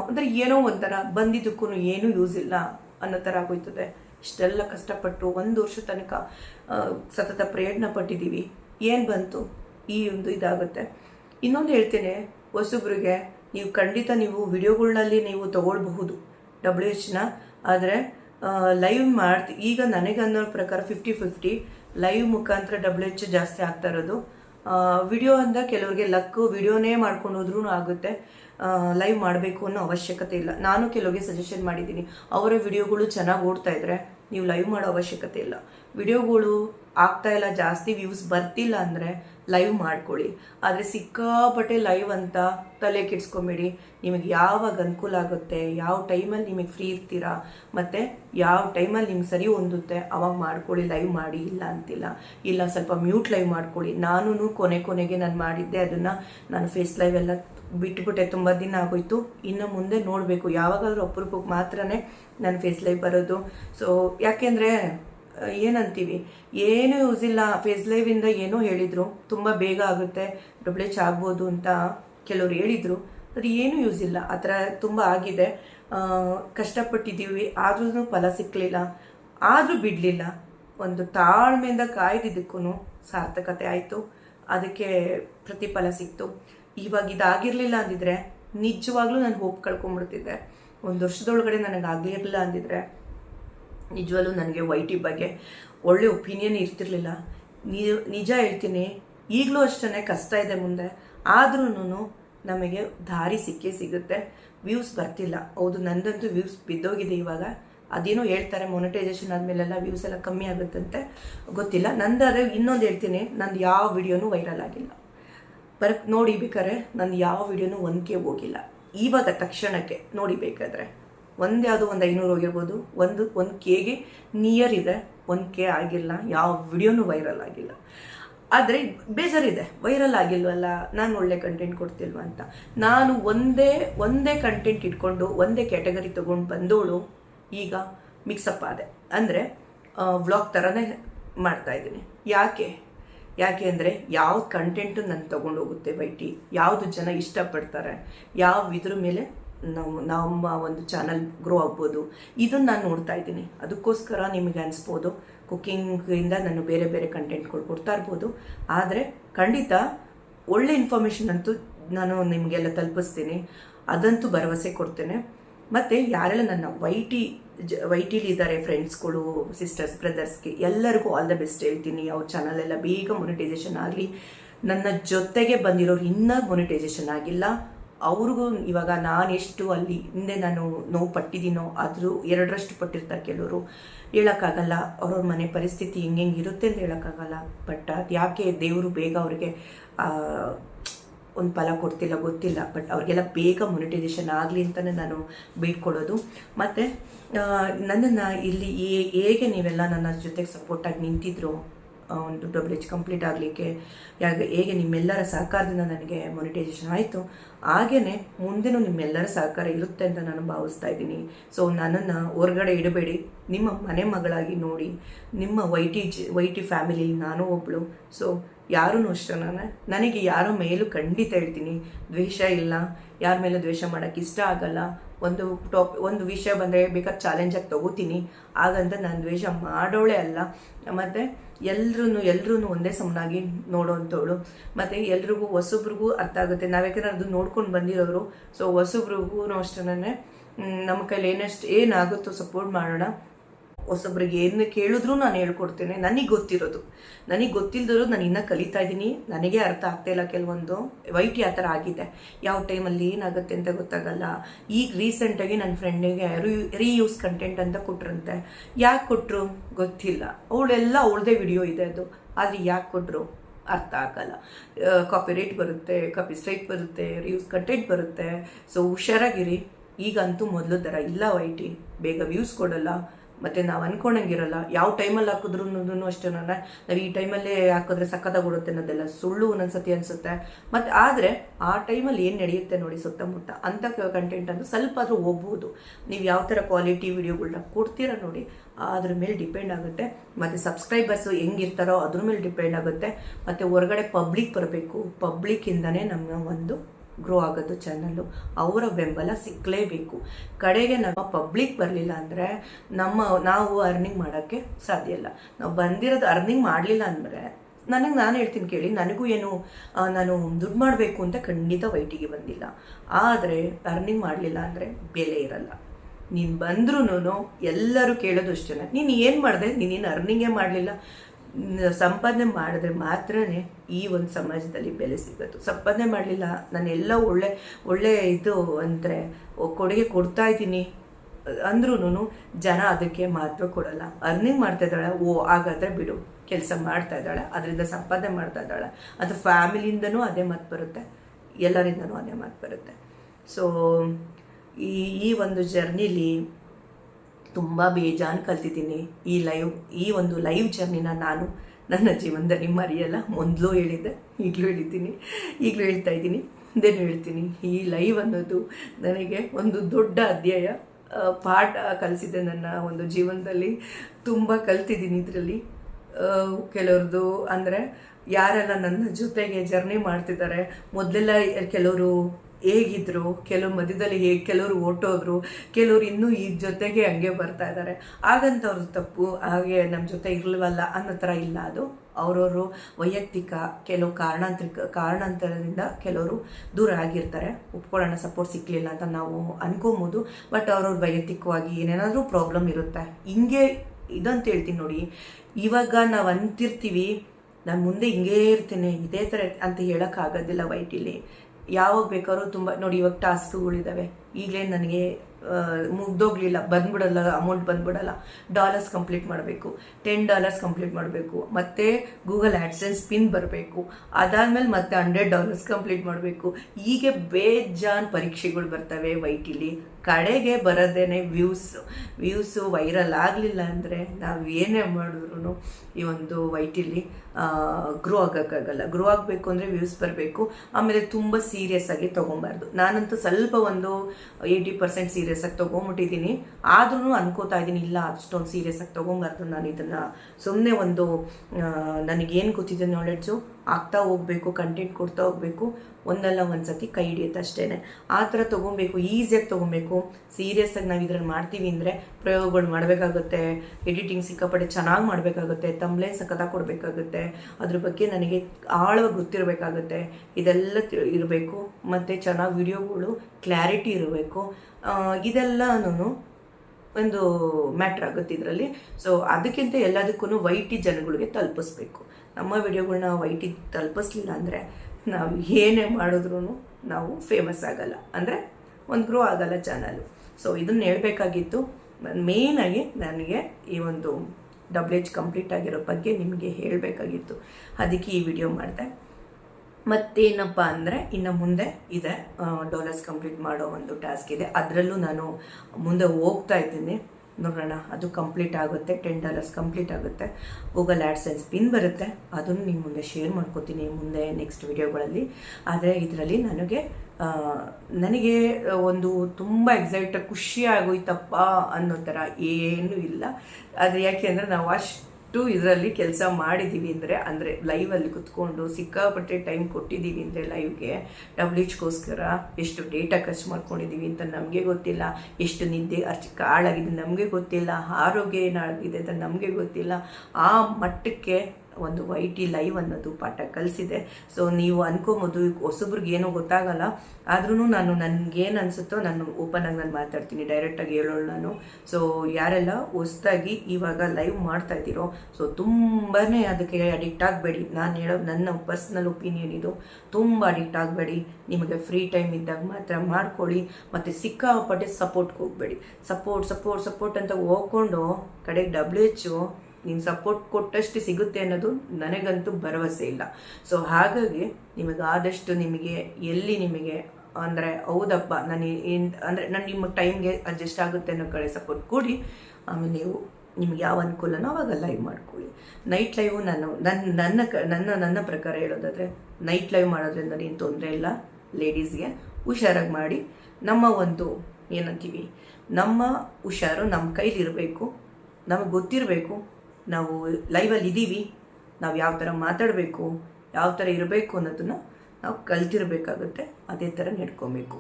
ಅಂದರೆ ಏನೋ ಒಂಥರ ಬಂದಿದ್ದಕ್ಕೂ ಏನೂ ಯೂಸ್ ಇಲ್ಲ ಅನ್ನೋ ಥರ ಆಗೋಯ್ತದೆ. ಇಷ್ಟೆಲ್ಲ ಕಷ್ಟಪಟ್ಟು ಒಂದು ವರ್ಷ ತನಕ ಸತತ ಪ್ರಯತ್ನ ಪಟ್ಟಿದ್ದೀವಿ ಏನು ಬಂತು? ಈ ಒಂದು ಇದಾಗುತ್ತೆ. ಇನ್ನೊಂದು ಹೇಳ್ತೇನೆ, ಹೊಸಬ್ರಿಗೆ ನೀವು ಖಂಡಿತ ನೀವು ವಿಡಿಯೋಗಳಲ್ಲಿ ನೀವು ತಗೊಳ್ಬಹುದು. ಡಬ್ಲ್ಯೂ ಎಚ್ನ ಆದರೆ ಲೈವ್ ಮಾಡ್ತಿ ಈಗ ನನಗೆ ಅನ್ನೋ ಪ್ರಕಾರ ಫಿಫ್ಟಿ ಫಿಫ್ಟಿ ಲೈವ್ ಮುಖಾಂತರ ಡಬ್ಲ್ಯೂ ಎಚ್ ಜಾಸ್ತಿ ಆಗ್ತಾ ಇರೋದು. ವಿಡಿಯೋ ಅಂದ ಕೆಲವರಿಗೆ ಲಕ್ ವಿಡಿಯೋನೇ ಮಾಡ್ಕೊಂಡು ಹೋದ್ರೂ ಆಗುತ್ತೆ. ಲೈವ್ ಮಾಡಬೇಕು ಅನ್ನೋ ಅವಶ್ಯಕತೆ ಇಲ್ಲ. ನಾನು ಕೆಲವರಿಗೆ ಸಜೆಷನ್ ಮಾಡಿದ್ದೀನಿ. ಅವರ ವಿಡಿಯೋಗಳು ಚೆನ್ನಾಗಿ ಓಡ್ತಾ ಇದ್ರೆ ನೀವು ಲೈವ್ ಮಾಡೋ ಅವಶ್ಯಕತೆ ಇಲ್ಲ. ವಿಡಿಯೋಗಳು ಆಗ್ತಾ ಇಲ್ಲ, ಜಾಸ್ತಿ ವ್ಯೂಸ್ ಬರ್ತಿಲ್ಲ ಅಂದರೆ ಲೈವ್ ಮಾಡ್ಕೊಳ್ಳಿ. ಆದರೆ ಸಿಕ್ಕಾಪಟ್ಟೆ ಲೈವ್ ಅಂತ ತಲೆ ಕೆಡ್ಸ್ಕೊಂಬೇಡಿ. ನಿಮಗೆ ಯಾವಾಗ ಅನುಕೂಲ ಆಗುತ್ತೆ, ಯಾವ ಟೈಮಲ್ಲಿ ನಿಮಗೆ ಫ್ರೀ ಇರ್ತೀರಾ, ಮತ್ತು ಯಾವ ಟೈಮಲ್ಲಿ ನಿಮ್ಗೆ ಸರಿ ಹೊಂದುತ್ತೆ, ಅವಾಗ ಮಾಡ್ಕೊಳ್ಳಿ ಲೈವ್ ಮಾಡಿ, ಇಲ್ಲ ಅಂತಿಲ್ಲ. ಇಲ್ಲ ಸ್ವಲ್ಪ ಮ್ಯೂಟ್ ಲೈವ್ ಮಾಡ್ಕೊಳ್ಳಿ. ನಾನು ಕೊನೆ ಕೊನೆಗೆ ನಾನು ಮಾಡಿದ್ದೆ, ಅದನ್ನು ನಾನು ಫೇಸ್ ಲೈವ್ ಎಲ್ಲ ಬಿಟ್ಬಿಟ್ಟೆ, ತುಂಬ ದಿನ ಆಗೋಯ್ತು. ಇನ್ನು ಮುಂದೆ ನೋಡಬೇಕು. ಯಾವಾಗಾದ್ರೂ ಅಪ್ರೂಪಕ್ಕೆ ಮಾತ್ರನೇ ನಾನು ಫೇಸ್ ಲೈವ್ ಬರೋದು. ಸೊ ಯಾಕೆಂದರೆ ಏನಂತೀವಿ? ಏನೂ ಯೂಸ್ ಇಲ್ಲ. ಫೇಸ್ ಲೈವಿಂದ ಏನೋ ಹೇಳಿದರು. ತುಂಬ ಬೇಗ ಆಗುತ್ತೆ. ಡಬ್ಲೆಚ್ ಆಗ್ಬೋದು ಅಂತ ಕೆಲವರು ಹೇಳಿದರು. ಅದು ಏನೂ ಯೂಸ್ ಇಲ್ಲ. ಆ ಥರ ತುಂಬ ಆಗಿದೆ. ಕಷ್ಟಪಟ್ಟಿದ್ದೀವಿ. ಆದ್ರೂ ಫಲ ಸಿಕ್ಕಲಿಲ್ಲ ಆದರೂ ಬಿಡಲಿಲ್ಲ. ಒಂದು ತಾಳ್ಮೆಯಿಂದ ಕಾಯ್ದಿದ್ದಕ್ಕೂ ಸಾರ್ಥಕತೆ ಆಯಿತು. ಅದಕ್ಕೆ ಪ್ರತಿಫಲ ಸಿಕ್ತು. ಇವಾಗ ಇದಾಗಿರಲಿಲ್ಲ ಅಂದಿದ್ರೆ ನಿಜವಾಗ್ಲೂ ನಾನು ಹೋಪ್ ಕಳ್ಕೊಂಡ್ಬಿಡ್ತಿದ್ದೆ ಒಂದು ವರ್ಷದೊಳಗಡೆ ನನಗೆ ಆಗಿರಲಿಲ್ಲ ಅಂದಿದ್ರೆ ನಿಜವಲ್ಲೂ ನನಗೆ ವೈಟಿ ಬಗ್ಗೆ ಒಳ್ಳೆ ಒಪಿನಿಯನ್ ಇರ್ತಿರ್ಲಿಲ್ಲ. ನಿಜ ಹೇಳ್ತೀನಿ, ಈಗಲೂ ಅಷ್ಟೇ ಕಷ್ಟ ಇದೆ ಮುಂದೆ. ಆದ್ರೂ ನಮಗೆ ದಾರಿ ಸಿಕ್ಕೇ ಸಿಗುತ್ತೆ. ವ್ಯೂಸ್ ಬರ್ತಿಲ್ಲ. ಹೌದು, ನಂದಂತೂ ವ್ಯೂಸ್ ಬಿದ್ದೋಗಿದೆ ಇವಾಗ. ಅದೇನೋ ಹೇಳ್ತಾರೆ ಮೊನಿಟೈಸೇಷನ್ ಆದಮೇಲೆಲ್ಲ ವ್ಯೂಸ್ ಎಲ್ಲ ಕಮ್ಮಿ ಆಗುತ್ತಂತೆ. ಗೊತ್ತಿಲ್ಲ. ನಂದಾದರೆ ಇನ್ನೊಂದು ಹೇಳ್ತೀನಿ, ನಂದು ಯಾವ ವಿಡಿಯೋನೂ ವೈರಲ್ ಆಗಿಲ್ಲ. ಬರ, ನೋಡಿ ಬೇಕಾದ್ರೆ, ನಂದು ಯಾವ ವಿಡಿಯೋನೂ ಒನ್ ಕೆ ಹೋಗಿಲ್ಲ. ಇವಾಗ ತಕ್ಷಣಕ್ಕೆ ನೋಡಿ ಬೇಕಾದ್ರೆ. ಒಂದು ಯಾವುದೋ ಒಂದು ಐನೂರು ಹೋಗಿರ್ಬೋದು. ಒಂದು ಒಂದು ಕೆಗೆ ನಿಯರ್ ಇದೆ, ಒಂದು ಕೆ ಆಗಿಲ್ಲ, ಯಾವ ವಿಡಿಯೋನು ವೈರಲ್ ಆಗಿಲ್ಲ. ಆದರೆ ಬೇಜಾರಿದೆ ವೈರಲ್ ಆಗಿಲ್ವಲ್ಲ, ನಾನು ಒಳ್ಳೆ ಕಂಟೆಂಟ್ ಕೊಡ್ತಿಲ್ವ ಅಂತ. ನಾನು ಒಂದೇ ಒಂದೇ ಕಂಟೆಂಟ್ ಇಟ್ಕೊಂಡು, ಒಂದೇ ಕ್ಯಾಟಗರಿ ತೊಗೊಂಡು ಬಂದೋಳು, ಈಗ ಮಿಕ್ಸಪ್ ಆದೆ. ಅಂದರೆ ವ್ಲಾಗ್ ಥರನೇ ಮಾಡ್ತಾ ಇದ್ದೀನಿ. ಯಾಕೆ? ಯಾಕೆ ಅಂದರೆ ಯಾವ ಕಂಟೆಂಟು ನಾನು ತೊಗೊಂಡೋಗುತ್ತೆ ಬೈಟಿ ಯಾವುದು ಜನ ಇಷ್ಟಪಡ್ತಾರೆ, ಯಾವ ಇದ್ರ ಮೇಲೆ ನಾವು ನಮ್ಮ ಒಂದು ಚಾನಲ್ ಗ್ರೋ ಆಗ್ಬೋದು. ಇದನ್ನು ನಾನು ನೋಡ್ತಾ ಇದ್ದೀನಿ. ಅದಕ್ಕೋಸ್ಕರ ನಿಮಗೆ ಅನಿಸ್ಬೋದು ಕುಕ್ಕಿಂಗಿಂದ ನಾನು ಬೇರೆ ಬೇರೆ ಕಂಟೆಂಟ್ಗಳು ಕೊಡ್ತಾ ಇರ್ಬೋದು. ಆದರೆ ಖಂಡಿತ ಒಳ್ಳೆ ಇನ್ಫಾರ್ಮೇಷನ್ ಅಂತೂ ನಾನು ನಿಮಗೆಲ್ಲ ತಲುಪಿಸ್ತೀನಿ. ಅದಂತೂ ಭರವಸೆ ಕೊಡ್ತೇನೆ. ಮತ್ತು ಯಾರೆಲ್ಲ ನನ್ನ ವೈಟಿ ಜ ವೈಟಿಲಿ ಇದ್ದಾರೆ ಫ್ರೆಂಡ್ಸ್ಗಳು ಸಿಸ್ಟರ್ಸ್ ಬ್ರದರ್ಸ್ಗೆ ಎಲ್ಲರಿಗೂ ಆಲ್ ದ ಬೆಸ್ಟ್ ಹೇಳ್ತೀನಿ. ಅವ್ರ ಚಾನಲೆಲ್ಲ ಬೇಗ ಮೊನಿಟೈಸೇಷನ್ ಆಗಲಿ. ನನ್ನ ಜೊತೆಗೆ ಬಂದಿರೋರು ಇನ್ನೂ ಮೊನಿಟೈಸೇಷನ್ ಆಗಿಲ್ಲ. ಅವ್ರಿಗೂ ಇವಾಗ ನಾನು ಎಷ್ಟು ಅಲ್ಲಿ ಹಿಂದೆ ನಾನು ನೋವು ಪಟ್ಟಿದ್ದೀನೋ ಆದರೂ ಎರಡರಷ್ಟು ಪಟ್ಟಿರ್ತಾರೆ ಕೆಲವರು. ಹೇಳೋಕ್ಕಾಗಲ್ಲ, ಅವ್ರವ್ರ ಮನೆ ಪರಿಸ್ಥಿತಿ ಹೆಂಗೆ ಇರುತ್ತೆ ಅಂತ ಹೇಳೋಕ್ಕಾಗಲ್ಲ. ಬಟ್ ಅದು ಯಾಕೆ ದೇವರು ಬೇಗ ಅವರಿಗೆ ಒಂದು ಫಲ ಕೊಡ್ತಿಲ್ಲ ಗೊತ್ತಿಲ್ಲ. ಬಟ್ ಅವ್ರಿಗೆಲ್ಲ ಬೇಗ ಮೊನಿಟೈಸೇಷನ್ ಆಗಲಿ ಅಂತಲೇ ನಾನು ಬೇಡ್ಕೊಳ್ಳೋದು ಮತ್ತು ನನ್ನನ್ನು ಇಲ್ಲಿ ಹೇಗೆ ನೀವೆಲ್ಲ ನನ್ನ ಜೊತೆಗೆ ಸಪೋರ್ಟಾಗಿ ನಿಂತಿದ್ರು ಒಂದು ಡಬ್ಲ್ಯೂ ಎಚ್ ಕಂಪ್ಲೀಟ್ ಆಗಲಿಕ್ಕೆ ಯಾಕೆ ಹೇಗೆ ನಿಮ್ಮೆಲ್ಲರ ಸಹಕಾರದಿಂದ ನನಗೆ ಮೊನಿಟೈಸೇಷನ್ ಆಯಿತು? ಹಾಗೆಯೇ ಮುಂದೆನೂ ನಿಮ್ಮೆಲ್ಲರ ಸಹಕಾರ ಇರುತ್ತೆ ಅಂತ ನಾನು ಭಾವಿಸ್ತಾ ಇದ್ದೀನಿ. ಸೊ ನನ್ನನ್ನು ಹೊರಗಡೆ ಇಡಬೇಡಿ. ನಿಮ್ಮ ಮನೆ ಮಗಳಾಗಿ ನೋಡಿ, ನಿಮ್ಮ ವೈಟಿ ಜ ವೈಟಿ ಫ್ಯಾಮಿಲಿ ನಾನು ಒಬ್ಬಳು ಸೊ ಯಾರೂ ಅಷ್ಟೇ ನಾನು. ನನಗೆ ಯಾರೋ ಮೇಲೂ ಖಂಡಿತ ಹೇಳ್ತೀನಿ. ದ್ವೇಷ ಇಲ್ಲ. ಯಾರ ಮೇಲೂ ದ್ವೇಷ ಮಾಡೋಕ್ಕೆ ಇಷ್ಟ ಆಗಲ್ಲ. ಒಂದು ಟಾಪ್, ಒಂದು ವಿಷಯ ಬಂದರೆ ಬೇಕಾದ್ರೆ ಚಾಲೆಂಜಾಗಿ ತಗೋತೀನಿ. ಹಾಗಂತ ನಾನು ದ್ವೇಷ ಮಾಡೋಳೆ ಅಲ್ಲ. ಮತ್ತು ಎಲ್ರೂ ಎಲ್ಲರೂ ಒಂದೇ ಸಮನಾಗಿ ನೋಡೋವಂಥವಳು ಮತ್ತು ಎಲ್ರಿಗೂ ಹೊಸಬ್ರಿಗೂ ಅರ್ಥ ಆಗುತ್ತೆ. ನಾವು ಅದು ನೋಡ್ಕೊಂಡು ಬಂದಿರೋರು. ಸೊ ಹೊಸಬ್ರಿಗೂ ಅಷ್ಟೇ ನಮ್ಮ ಕೈಲಿ ಏನಷ್ಟು, ಏನಾಗುತ್ತೋ ಸಪೋರ್ಟ್ ಮಾಡೋಣ. ಹೊಸಬ್ರಿಗೆ ಏನು ಕೇಳಿದ್ರು ನಾನು ಹೇಳ್ಕೊಡ್ತೇನೆ. ನನಗೆ ಗೊತ್ತಿರೋದು. ನನಗೆ ಗೊತ್ತಿಲ್ಲದರು ನಾನು ಇನ್ನೂ ಕಲಿತಾ ಇದ್ದೀನಿ. ನನಗೆ ಅರ್ಥ ಆಗ್ತಾ ಇಲ್ಲ ಕೆಲವೊಂದು. ವೈಟ್ ಯಾವ ಥರ ಆಗಿದೆ? ಯಾವ ಟೈಮಲ್ಲಿ ಏನಾಗುತ್ತೆ ಅಂತ ಗೊತ್ತಾಗಲ್ಲ. ಈಗ ರೀಸೆಂಟಾಗಿ ನನ್ನ ಫ್ರೆಂಡಿಗೆ ರೀಯೂಸ್ ಕಂಟೆಂಟ್ ಅಂತ ಕೊಟ್ರಂತೆ. ಯಾಕೆ ಕೊಟ್ಟರು ಗೊತ್ತಿಲ್ಲ. ಅವಳೆಲ್ಲ ಅವಳದೇ ವಿಡಿಯೋ ಇದೆ ಅದು. ಆದರೆ ಯಾಕೆ ಕೊಟ್ಟರು ಅರ್ಥ ಆಗಲ್ಲ. ಕಾಪಿ ರೇಟ್ ಬರುತ್ತೆ ಕಾಪಿ ಸ್ಟ್ರೈಕ್ ಬರುತ್ತೆ ರಿಯೂಸ್ ಕಂಟೆಂಟ್ ಬರುತ್ತೆ. ಸೊ ಹುಷಾರಾಗಿರಿ. ಈಗಂತೂ ಮೊದಲು ಥರ ಇಲ್ಲ ವೈಟಿ. ಬೇಗ ವ್ಯೂಸ್ ಕೊಡಲ್ಲ. ಮತ್ತು ನಾವು ಅನ್ಕೊಂಡಂಗಿರಲ್ಲ. ಯಾವ ಟೈಮಲ್ಲಿ ಹಾಕಿದ್ರು ಅಷ್ಟೇ ನಾವು ಈ ಟೈಮಲ್ಲೇ ಹಾಕಿದ್ರೆ ಸಕ್ಕತ್ತಾಗಿಬಿಡುತ್ತೆ ಅನ್ನೋದೆಲ್ಲ ಸುಳ್ಳು ಒಂದೊಂದ್ಸತಿ ಅನಿಸುತ್ತೆ. ಮತ್ತು ಆದರೆ ಆ ಟೈಮಲ್ಲಿ ಏನು ನಡೆಯುತ್ತೆ ನೋಡಿ ಸುತ್ತಮುತ್ತ ಅಂಥ ಕಂಟೆಂಟ್ ಅಂದ್ರೆ ಸ್ವಲ್ಪ ಆದರೂ ಹೋಗ್ಬೋದು ನೀವು ಯಾವ ಥರ ಕ್ವಾಲಿಟಿ ವಿಡಿಯೋಗಳನ್ನ ಕೊಡ್ತೀರಾ ನೋಡಿ, ಅದ್ರ ಮೇಲೆ ಡಿಪೆಂಡ್ ಆಗುತ್ತೆ. ಮತ್ತು ಸಬ್ಸ್ಕ್ರೈಬರ್ಸು ಹೆಂಗಿರ್ತಾರೋ ಅದ್ರ ಮೇಲೆ ಡಿಪೆಂಡ್ ಆಗುತ್ತೆ. ಮತ್ತು ಹೊರಗಡೆ ಪಬ್ಲಿಕ್ ಬರಬೇಕು. ಪಬ್ಲಿಕ್ಕಿಂದನೇ ನಮ್ಮ ಒಂದು ಗ್ರೋ ಆಗೋದು ಚಾನಲ್ಲು ಅವರ ಬೆಂಬಲ ಸಿಕ್ಕಲೇಬೇಕು ಕಡೆಗೆ ನಮ್ಮ ಪಬ್ಲಿಕ್ ಬರಲಿಲ್ಲ ಅಂದರೆ ನಮ್ಮ, ನಾವು ಅರ್ನಿಂಗ್ ಮಾಡೋಕ್ಕೆ ಸಾಧ್ಯ ಇಲ್ಲ. ನಾವು ಬಂದಿರೋದು ಅರ್ನಿಂಗ್ ಮಾಡಲಿಲ್ಲ ಅಂದರೆ ನನಗೆ ನಾನು ಹೇಳ್ತೀನಿ ಕೇಳಿ, ನನಗೂ ಏನು ನಾನು ದುಡ್ಡು ಮಾಡಬೇಕು ಅಂತ ಖಂಡಿತ ವೈಟಿಗೆ ಬಂದಿಲ್ಲ. ಆದರೆ ಅರ್ನಿಂಗ್ ಮಾಡಲಿಲ್ಲ ಅಂದರೆ ಬೆಲೆ ಇರಲ್ಲ. ನೀನು ಬಂದ್ರೂ ಎಲ್ಲರೂ ಕೇಳೋದು ಅಷ್ಟೇ ನೀನು ಏನು ಮಾಡಿದೆ? ನೀನೇನು ಅರ್ನಿಂಗೇ ಮಾಡಲಿಲ್ಲ? ಸಂಪಾದನೆ ಮಾಡಿದ್ರೆ ಮಾತ್ರನೇ ಈ ಒಂದು ಸಮಾಜದಲ್ಲಿ ಬೆಲೆ ಸಿಗೋದು ಸಂಪಾದನೆ ಮಾಡಲಿಲ್ಲ ನಾನೆಲ್ಲ ಒಳ್ಳೆ ಒಳ್ಳೆ ಇದು ಅಂದರೆ ಕೊಡುಗೆ ಕೊಡ್ತಾ ಇದ್ದೀನಿ ಅಂದ್ರೂ ಜನ ಅದಕ್ಕೆ ಮಹತ್ವ ಕೊಡಲ್ಲ. ಅರ್ನಿಂಗ್ ಮಾಡ್ತಾ ಇದ್ದಾಳೆ, ಓ, ಹಾಗಾದರೆ ಬಿಡು, ಕೆಲಸ ಮಾಡ್ತಾ ಇದ್ದಾಳೆ, ಅದರಿಂದ ಸಂಪಾದನೆ ಮಾಡ್ತಾ ಇದ್ದಾಳೆ. ಅದು ಫ್ಯಾಮಿಲಿಯಿಂದನೂ ಅದೇ ಮಾತು ಬರುತ್ತೆ, ಎಲ್ಲರಿಂದನೂ ಅದೇ ಮಾತು ಬರುತ್ತೆ. ಸೊ ಈ ಈ ಒಂದು ಜರ್ನಿಲಿ ತುಂಬ ಬೇಜಾನ್ ಕಲ್ತಿದ್ದೀನಿ. ಈ ಲೈವ್, ಈ ಒಂದು ಲೈವ್ ಜರ್ನಿನ ನಾನು ನನ್ನ ಜೀವನದಲ್ಲಿ ಮರೆಯಲ್ಲ. ಮೊದಲು ಹೇಳಿದ್ದೆ, ಈಗಲೂ ಹೇಳಿದ್ದೀನಿ, ಈಗಲೂ ಹೇಳ್ತಾ ಇದ್ದೀನಿ ಮುಂದೇನು ಹೇಳ್ತೀನಿ. ಈ ಲೈವ್ ಅನ್ನೋದು ನನಗೆ ಒಂದು ದೊಡ್ಡ ಅಧ್ಯಾಯ ಪಾಠ ಕಲಿಸಿದೆ ನನ್ನ ಒಂದು ಜೀವನದಲ್ಲಿ. ತುಂಬ ಕಲ್ತಿದ್ದೀನಿ ಇದರಲ್ಲಿ. ಕೆಲವ್ರದ್ದು ಅಂದರೆ ಯಾರೆಲ್ಲ ನನ್ನ ಜೊತೆಗೆ ಜರ್ನಿ ಮಾಡ್ತಿದ್ದಾರೆ, ಮೊದಲೆಲ್ಲ ಕೆಲವರು ಹೇಗಿದ್ರು, ಕೆಲವು ಮಧ್ಯದಲ್ಲಿ ಹೇಗೆ ಕೆಲವರು ಓಟೋದ್ರು, ಕೆಲವರು ಇನ್ನೂ ಈ ಜೊತೆಗೆ ಹಂಗೆ ಬರ್ತಾ ಇದ್ದಾರೆ ಹಾಗಂತವ್ರ ತಪ್ಪು, ಹಾಗೆ ನಮ್ಮ ಜೊತೆ ಇರಲ್ವಲ್ಲ ಅನ್ನೋ ಥರ ಇಲ್ಲ ಅದು. ಅವರವರು ವೈಯಕ್ತಿಕ ಕೆಲವು ಕಾರಣಾಂತರಿಕ, ಕಾರಣಾಂತರದಿಂದ ಕೆಲವರು ದೂರ ಆಗಿರ್ತಾರೆ. ಒಪ್ಕೊಳ್ಳೋಣ ಸಪೋರ್ಟ್ ಸಿಕ್ಕಲಿಲ್ಲ ಅಂತ ನಾವು ಅನ್ಕೊಬೋದು. ಬಟ್ ಅವ್ರವ್ರ ವೈಯಕ್ತಿಕವಾಗಿ ಏನೇನಾದರೂ ಪ್ರಾಬ್ಲಮ್ ಇರುತ್ತೆ. ಹಿಂಗೆ ಇದಂತ ಹೇಳ್ತೀನಿ ನೋಡಿ. ಇವಾಗ ನಾವು ಅಂತಿರ್ತೀವಿ, ನಾನು ಮುಂದೆ ಹಿಂಗೇ ಇರ್ತೀನಿ, ಇದೇ ಥರ ಅಂತ ಹೇಳೋಕ್ಕಾಗೋದಿಲ್ಲ ವೈಟಿಲಿ. ಯಾವಾಗ ಬೇಕಾದ್ರೂ ತುಂಬ ನೋಡಿ ಇವಾಗ ಟಾಸ್ಕ್ಗಳಿದ್ದಾವೆ ಈಗಲೇ ನನಗೆ ಮುಗ್ದೋಗ್ಲಿಲ್ಲ, ಬಂದ್ಬಿಡಲ್ಲ ಅಮೌಂಟ್ ಬಂದ್ಬಿಡಲ್ಲ. ಡಾಲರ್ಸ್ ಕಂಪ್ಲೀಟ್ ಮಾಡಬೇಕು ಟೆನ್ ಡಾಲರ್ಸ್ ಕಂಪ್ಲೀಟ್ ಮಾಡಬೇಕು, ಮತ್ತೆ ಗೂಗಲ್ ಆ್ಯಡ್ಸೆನ್ಸ್ ಪಿನ್ ಬರಬೇಕು. ಅದಾದ್ಮೇಲೆ ಮತ್ತೆ ಹಂಡ್ರೆಡ್ ಡಾಲರ್ಸ್ ಕಂಪ್ಲೀಟ್ ಮಾಡಬೇಕು. ಹೀಗೆ ಬೇಜಾನ್ ಪರೀಕ್ಷೆಗಳು ಬರ್ತವೆ ವೈಟಿಲಿ. ಕಡೆಗೆ ಬರೋದೇನೆ ವ್ಯೂಸು ವ್ಯೂಸು ವೈರಲ್ ಆಗಲಿಲ್ಲ ಅಂದರೆ ನಾವು ಏನೇ ಮಾಡಿದ್ರು ಈ ಒಂದು ವೈಟಿಲಿ ಗ್ರೋ ಆಗೋಕ್ಕಾಗಲ್ಲ. ಗ್ರೋ ಆಗಬೇಕು ಅಂದರೆ ವ್ಯೂಸ್ ಬರಬೇಕು. ಆಮೇಲೆ ತುಂಬ ಸೀರಿಯಸ್ ಆಗಿ ತೊಗೊಬಾರ್ದು. ನಾನಂತೂ ಸ್ವಲ್ಪ ಒಂದು ಏಯ್ಟಿ ಪರ್ಸೆಂಟ್ ಸೀರಿಯಸ್ ಆಗಿ ತೊಗೊಂಬಿಟ್ಟಿದ್ದೀನಿ. ಆದ್ರೂ ಅನ್ಕೋತಾ ಇದ್ದೀನಿ, ಇಲ್ಲ, ಅಷ್ಟೊಂದು ಸೀರಿಯಸ್ ಆಗಿ ತೊಗೊಂಬಾರ್ದು ನಾನು ಇದನ್ನು. ಸುಮ್ಮನೆ ಒಂದು ನನಗೇನು ಗೊತ್ತಿದೆ ನಾಲೆಡ್ಜು ಆಗ್ತಾ ಹೋಗಬೇಕು ಕಂಟೆಂಟ್ ಕೊಡ್ತಾ ಹೋಗಬೇಕು, ಒಂದಲ್ಲ ಒಂದು ಸತಿ ಕೈ ಹಿಡಿಯುತ್ತೆ ಅಷ್ಟೇ ಆ ಥರ ತೊಗೊಬೇಕು, ಈಸಿಯಾಗಿ ತೊಗೊಬೇಕು. ಸೀರಿಯಸ್ ಆಗಿ ನಾವು ಇದ್ರಲ್ಲಿ ಮಾಡ್ತೀವಿ ಅಂದರೆ ಪ್ರಯೋಗಗಳು ಮಾಡಬೇಕಾಗುತ್ತೆ ಎಡಿಟಿಂಗ್ ಸಿಕ್ಕಾಪಟ್ಟೆ ಚೆನ್ನಾಗಿ ಮಾಡಬೇಕಾಗುತ್ತೆ ತಮ್ಲೆ ಸಖತ ಕೊಡಬೇಕಾಗುತ್ತೆ. ಅದ್ರ ಬಗ್ಗೆ ನನಗೆ ಆಳವಾಗಿ ಗೊತ್ತಿರಬೇಕಾಗುತ್ತೆ. ಇದೆಲ್ಲ ಇರಬೇಕು, ಮತ್ತು ಚೆನ್ನಾಗಿ ವಿಡಿಯೋಗಳು ಕ್ಲಾರಿಟಿ ಇರಬೇಕು. ಇದೆಲ್ಲನೂ ಒಂದು ಮ್ಯಾಟ್ರ್ ಆಗುತ್ತೆ ಇದರಲ್ಲಿ. ಸೊ ಅದಕ್ಕಿಂತ ಎಲ್ಲದಕ್ಕೂ ವೈಟಿ ಜನಗಳಿಗೆ ತಲುಪಿಸ್ಬೇಕು. ನಮ್ಮ ವಿಡಿಯೋಗಳನ್ನ ವೈಟಿ ತಲುಪಿಸ್ಲಿಲ್ಲ ಅಂದರೆ ನಾವು ಏನೇ ಮಾಡಿದ್ರೂ ನಾವು ಫೇಮಸ್ ಆಗಲ್ಲ. ಅಂದರೆ ಒಂದು ಗ್ರೋ ಆಗಲ್ಲ ಚಾನಲು ಸೊ ಇದನ್ನ ಹೇಳಬೇಕಾಗಿತ್ತು. ಮೇಯ್ನಾಗಿ ನನಗೆ ಈ ಒಂದು ಡಬ್ಲ್ಯೂ ಎಚ್ ಕಂಪ್ಲೀಟ್ ಆಗಿರೋ ಬಗ್ಗೆ ನಿಮಗೆ ಹೇಳಬೇಕಾಗಿತ್ತು. ಅದಕ್ಕೆ ಈ ವಿಡಿಯೋ ಮಾಡಿದೆ. ಮತ್ತೇನಪ್ಪ ಅಂದರೆ ಇನ್ನು ಮುಂದೆ ಇದೆ ಡಾಲರ್ಸ್ ಕಂಪ್ಲೀಟ್ ಮಾಡೋ ಒಂದು ಟಾಸ್ಕ್ ಇದೆ. ಅದರಲ್ಲೂ ನಾನು ಮುಂದೆ ಹೋಗ್ತಾ ಇದ್ದೀನಿ. ನೋಡೋಣ, ಅದು ಕಂಪ್ಲೀಟ್ ಆಗುತ್ತೆ ಟೆನ್ ಡಾಲರ್ಸ್ ಕಂಪ್ಲೀಟ್ ಆಗುತ್ತೆ. ಗೂಗಲ್ ಆ್ಯಡ್ಸೆನ್ಸ್ ಪಿನ್ ಬರುತ್ತೆ. ಅದನ್ನು ನಿಮ್ಮ ಮುಂದೆ ಶೇರ್ ಮಾಡ್ಕೋತೀನಿ ಮುಂದೆ ನೆಕ್ಸ್ಟ್ ವಿಡಿಯೋಗಳಲ್ಲಿ ಆದರೆ ಇದರಲ್ಲಿ ನನಗೆ ನನಗೆ ಒಂದು ತುಂಬ ಎಕ್ಸೈಟ್ ಖುಷಿ ಆಗೋಯ್ತಪ್ಪ ಅನ್ನೋ ಥರ ಏನೂ ಇಲ್ಲ. ಆದರೆ ಯಾಕೆ ಅಂದರೆ ನಾವು ಅಷ್ಟು ಇದರಲ್ಲಿ ಕೆಲಸ ಮಾಡಿದ್ದೀವಿ ಅಂದರೆ ಅಂದರೆ ಲೈವಲ್ಲಿ ಕುತ್ಕೊಂಡು ಸಿಕ್ಕಾಪಟ್ಟೆ ಟೈಮ್ ಕೊಟ್ಟಿದ್ದೀವಿ ಅಂದರೆ ಲೈವ್ಗೆ ಡಬ್ಲ್ಯೂಚ್ಗೋಸ್ಕರ ಎಷ್ಟು ಡೇಟಾ ಖರ್ಚು ಮಾಡ್ಕೊಂಡಿದ್ದೀವಿ ಅಂತ ನಮಗೆ ಗೊತ್ತಿಲ್ಲ, ಎಷ್ಟು ನಿದ್ದೆ ಅರ್ಚ ಕಾಳಾಗಿದೆ ನಮಗೆ ಗೊತ್ತಿಲ್ಲ, ಆರೋಗ್ಯ ಏನಾಗಿದೆ ಅಂತ ನಮಗೆ ಗೊತ್ತಿಲ್ಲ. ಆ ಮಟ್ಟಕ್ಕೆ ಒಂದು ವೈ ಟಿ ಲೈವ್ ಅನ್ನೋದು ಪಾಠ ಕಲಿಸಿದೆ. ಸೊ ನೀವು ಅನ್ಕೊಬೋದು, ಹೊಸಬ್ರಿಗೆ ಏನೋ ಗೊತ್ತಾಗಲ್ಲ. ಆದ್ರೂ ನಾನು ನನಗೇನು ಅನಿಸುತ್ತೋ ನಾನು ಓಪನ್ ಆಗಿ ನಾನು ಮಾತಾಡ್ತೀನಿ ಡೈರೆಕ್ಟಾಗಿ ಹೇಳೋಳು ನಾನು. ಸೊ ಯಾರೆಲ್ಲ ಹೊಸ್ದಾಗಿ ಇವಾಗ ಲೈವ್ ಮಾಡ್ತಾ ಇದ್ದೀರೋ ಸೊ ತುಂಬಾ ಅದಕ್ಕೆ ಅಡಿಕ್ಟ್ ಆಗಬೇಡಿ. ನಾನು ಹೇಳೋ ನನ್ನ ಪರ್ಸ್ನಲ್ ಒಪಿನಿಯನ್ ಇದು. ತುಂಬ ಅಡಿಕ್ಟ್ ಆಗಬೇಡಿ. ನಿಮಗೆ ಫ್ರೀ ಟೈಮ್ ಇದ್ದಾಗ ಮಾತ್ರ ಮಾಡ್ಕೊಳ್ಳಿ. ಮತ್ತು ಸಿಕ್ಕಾಪಟ್ಟೆ ಸಪೋರ್ಟ್ಗೆ ಹೋಗಬೇಡಿ. ಸಪೋರ್ಟ್ ಸಪೋರ್ಟ್ ಸಪೋರ್ಟ್ ಅಂತ ಹೋಗ್ಕೊಂಡು, ಕಡೆಗೆ ಡಬ್ಲ್ಯೂ ಎಚ್ಚು ನೀನು ಸಪೋರ್ಟ್ ಕೊಟ್ಟಷ್ಟು ಸಿಗುತ್ತೆ ಅನ್ನೋದು ನನಗಂತೂ ಭರವಸೆ ಇಲ್ಲ. ಸೊ ಹಾಗಾಗಿ ನಿಮಗೆ ಆದಷ್ಟು ನಿಮಗೆ ಎಲ್ಲಿ ನಿಮಗೆ ಅಂದರೆ ಹೌದಪ್ಪ, ನಾನು ಏನು ಅಂದರೆ ನಾನು ನಿಮ್ಮ ಟೈಮ್ಗೆ ಅಡ್ಜಸ್ಟ್ ಆಗುತ್ತೆ ಅನ್ನೋ ಕಡೆ ಸಪೋರ್ಟ್ ಕೊಡಿ. ಆಮೇಲೆ ನೀವು ನಿಮ್ಗೆ ಯಾವ ಅನುಕೂಲನೋ ಅವಾಗ ಲೈವ್ ಮಾಡ್ಕೊಳ್ಳಿ. ನೈಟ್ ಲೈವ್ ನಾನು ನನ್ನ ನನ್ನ ನನ್ನ ನನ್ನ ಪ್ರಕಾರ ಹೇಳೋದಾದರೆ ನೈಟ್ ಲೈವ್ ಮಾಡೋದ್ರಿಂದ ಏನು ತೊಂದರೆ ಇಲ್ಲ. ಲೇಡೀಸ್ಗೆ ಹುಷಾರಾಗಿ ಮಾಡಿ. ನಮ್ಮ ಒಂದು ಏನಂತೀವಿ, ನಮ್ಮ ಹುಷಾರು ನಮ್ಮ ಕೈಲಿರಬೇಕು, ನಮಗೆ ಗೊತ್ತಿರಬೇಕು. ನಾವು ಲೈವಲ್ಲಿ ಇದ್ದೀವಿ. ನಾವು ಯಾವ ಥರ ಮಾತಾಡಬೇಕು, ಯಾವ ಥರ ಇರಬೇಕು ಅನ್ನೋದನ್ನು ನಾವು ಕಲ್ತಿರ್ಬೇಕಾಗುತ್ತೆ. ಅದೇ ಥರ ನಡ್ಕೊಬೇಕು.